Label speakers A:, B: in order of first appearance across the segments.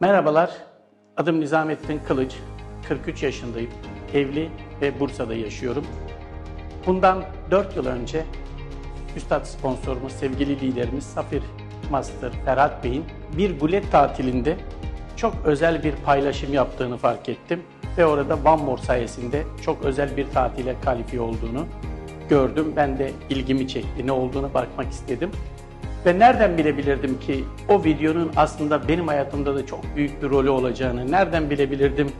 A: Merhabalar, adım Nizamettin Kılıç. 43 yaşındayım. Evli ve Bursa'da yaşıyorum. Bundan 4 yıl önce Üstad sponsorumuz, sevgili liderimiz Safir Master Ferhat Bey'in bir gulet tatilinde çok özel bir paylaşım yaptığını fark ettim. Ve orada More sayesinde çok özel bir tatile kalifiye olduğunu gördüm. Ben de ilgimi çekti. Ne olduğunu bakmak istedim. Ve nereden bilebilirdim ki o videonun aslında benim hayatımda da çok büyük bir rolü olacağını, nereden bilebilirdim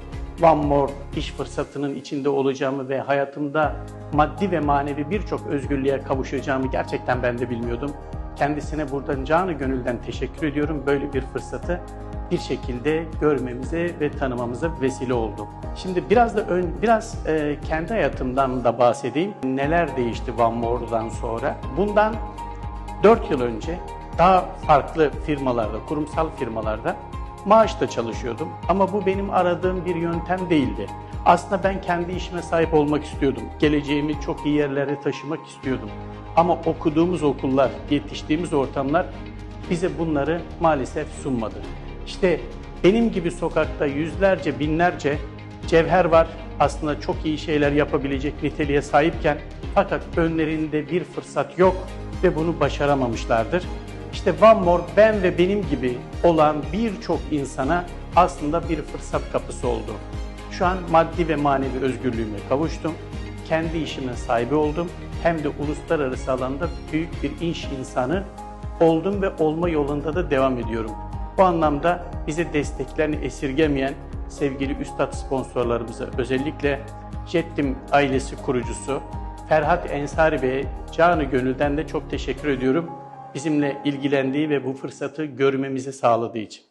A: One More iş fırsatının içinde olacağımı ve hayatımda maddi ve manevi birçok özgürlüğe kavuşacağımı gerçekten ben de bilmiyordum. Kendisine buradan canı gönülden teşekkür ediyorum. Böyle bir fırsatı bir şekilde görmemize ve tanımamıza vesile oldu. Şimdi biraz da ön, biraz e, kendi hayatımdan da bahsedeyim. Neler değişti One More'dan sonra? Bundan 4 yıl önce daha farklı firmalarda, kurumsal firmalarda maaşla çalışıyordum. Ama bu benim aradığım bir yöntem değildi. Aslında ben kendi işime sahip olmak istiyordum. Geleceğimi çok iyi yerlere taşımak istiyordum. Ama okuduğumuz okullar, yetiştiğimiz ortamlar bize bunları maalesef sunmadı. İşte benim gibi sokakta yüzlerce, binlerce cevher var. Aslında çok iyi şeyler yapabilecek niteliğe sahipken fakat önlerinde bir fırsat yok ve bunu başaramamışlardır. İşte One More ben ve benim gibi olan birçok insana aslında bir fırsat kapısı oldu. Şu an maddi ve manevi özgürlüğüme kavuştum. Kendi işimin sahibi oldum. Hem de uluslararası alanda büyük bir iş insanı oldum ve olma yolunda da devam ediyorum. Bu anlamda bize desteklerini esirgemeyen sevgili üstad sponsorlarımıza özellikle Jettim ailesi kurucusu Ferhat Ensari Bey'e canı gönülden de çok teşekkür ediyorum. Bizimle ilgilendiği ve bu fırsatı görmemizi sağladığı için.